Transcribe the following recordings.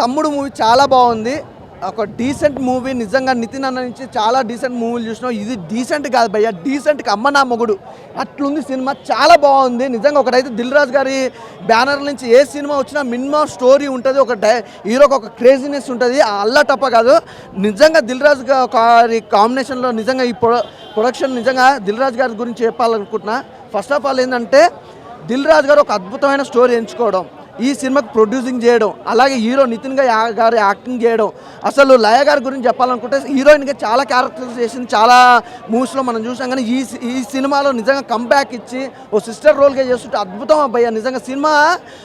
తమ్ముడు మూవీ చాలా బాగుంది. ఒక డీసెంట్ మూవీ నిజంగా నితిన్ అన్న నుంచి చాలా డీసెంట్ మూవీలు చూసినాం. ఇది డీసెంట్ కాదు భయ్య. డీసెంట్కి అమ్మ నా మొగుడు. అట్లుంది సినిమా. చాలా బాగుంది. నిజంగా ఒకటైతే దిల్ రాజు గారి బ్యానర్ నుంచి ఏ సినిమా వచ్చినా మినిమం స్టోరీ ఉంటుంది. ఒక డై హీరోకి ఒక క్రేజీనెస్ ఉంటుంది. అల్లటప్ప కాదు. నిజంగా దిల్ రాజు గారి కాంబినేషన్లో నిజంగా ఈ ప్రొ ప్రొడక్షన్ నిజంగా దిల్ రాజు గారి గురించి చెప్పాలనుకుంటున్నా. ఫస్ట్ ఆఫ్ ఆల్ ఏంటంటే దిల్ రాజు గారు ఒక అద్భుతమైన స్టోరీ ఎంచుకోవడం. ఈ సినిమాకి ప్రొడ్యూసింగ్ చేయడం అలాగే హీరో నితిన్గా యా- గారు యాక్టింగ్ చేయడం. అసలు లయ గారి గురించి చెప్పాలనుకుంటే హీరోయిన్గా చాలా క్యారెక్టర్స్ చేసింది చాలా మూవీస్లో మనం చూసాం కానీ ఈ సి- ఈ సినిమాలో నిజంగా కంబ్యాక్ ఇచ్చి ఓ సిస్టర్ రోల్గా చేస్తుంటే అద్భుతం అబ్బాయి నిజంగా సినిమా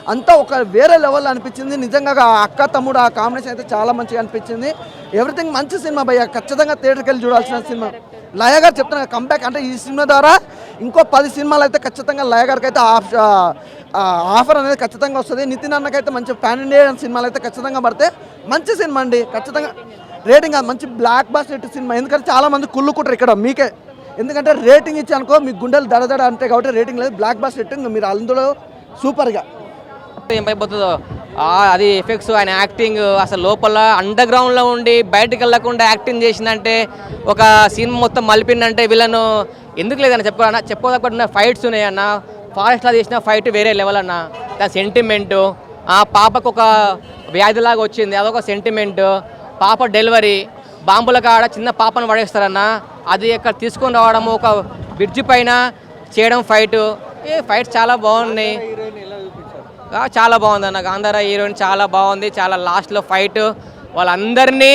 అంతా ఒక వేరే లెవెల్ అనిపించింది. నిజంగా అక్క తమ్ముడు ఆ కాంబినేషన్ అయితే చాలా మంచిగా అనిపించింది. ఎవ్రీథింగ్ మంచి సినిమా భయ్య ఖచ్చితంగా థియేటర్కి వెళ్ళి చూడాల్సిన సినిమా. లయ గారు చెప్తున్నా కంబ్యాక్ అంటే ఈ సినిమా ద్వారా ఇంకో పది సినిమాలు అయితే ఖచ్చితంగా లయ గారికి అయితే ఆఫ్- ఆఫర్ అనేది ఖచ్చితంగా వస్తుంది. నితిన్ అన్నకైతే మంచి ప్యాన్ ఇండియా సినిమాలు అయితే ఖచ్చితంగా పడితే మంచి సినిమా అండి. ఖచ్చితంగా రేటింగ్ కాదు మంచి బ్లాక్ బాస్ హిట్ సినిమా. ఎందుకంటే చాలా మంది కుళ్ళుకుంటారు ఇక్కడ మీకే. ఎందుకంటే రేటింగ్ ఇచ్చి అనుకో మీ గుండెలు దడదడ అంటే కాబట్టి రేటింగ్ లేదు. బ్లాక్ బాస్ హిట్ మీరు అందులో సూపర్గా ఏం పైపోతుందో అది ఎఫెక్ట్స్ ఆయన యాక్టింగ్ అసలు లోపల అండర్ గ్రౌండ్లో ఉండి బయటకు వెళ్ళకుండా యాక్టింగ్ చేసిందంటే ఒక సీన్ మొత్తం మలిపిందంటే వీళ్ళను ఎందుకు లేదన్న చెప్పాలన్న చెప్పుకోదగ్గ ఫైట్స్ ఉన్నాయన్న. ఫారెస్ట్లో చేసిన ఫైట్ వేరే లెవెల్ అన్న. దాని సెంటిమెంటు ఆ పాపకు ఒక వ్యాధిలాగా వచ్చింది. అదొక సెంటిమెంటు పాప డెలివరీ బాంబుల కాడ చిన్న పాపను పడేస్తారన్న. అది ఇక్కడ తీసుకొని రావడం ఒక బ్రిడ్జి పైన చేయడం ఫైట్ ఏ ఫైట్స్ చాలా బాగున్నాయి చాలా బాగుంది అన్న. గాంధార హీరోయిన్ చాలా బాగుంది. చాలా లాస్ట్లో ఫైట్ వాళ్ళందరినీ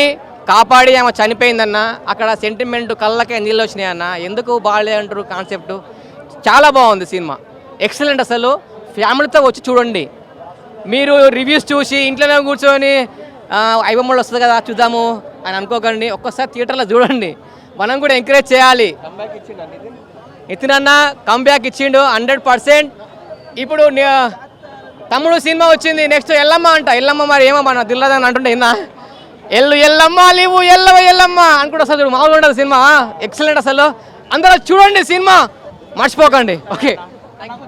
కాపాడి ఆమె చనిపోయిందన్న. అక్కడ సెంటిమెంట్ కళ్ళకే నీళ్ళు వచ్చినాయి అన్న ఎందుకు బాగాలే అంటారు కాన్సెప్ట్ చాలా బాగుంది సినిమా. ఎక్సలెంట్ అసలు. ఫ్యామిలీతో వచ్చి చూడండి. మీరు రివ్యూస్ చూసి ఇంట్లోనే కూర్చొని ఐబొమ్మలు వస్తుంది కదా చూద్దాము అని అనుకోకండి. ఒక్కసారి థియేటర్లో చూడండి. మనం కూడా ఎంకరేజ్ చేయాలి. నితిన్ అన్న కంబ్యాక్ ఇచ్చిండు హండ్రెడ్ పర్సెంట్ ఇప్పుడు నే- తమ్ముడు సినిమా వచ్చింది నెక్స్ట్ ఎల్లమ్మ అంట. ఎల్లమ్మ మరి ఏమో మన దిల్లదని అంటుండే ఇందా ఎల్లు ఎల్లమ్మ లేవు ఎల్లవ ఎల్లమ్మ అనుకుంటే అసలు మామూలుగా ఉండదు సినిమా. ఎక్సలెంట్ అసలు. అందరూ చూడండి సినిమా. మర్చిపోకండి. ఓకే. 땡큐.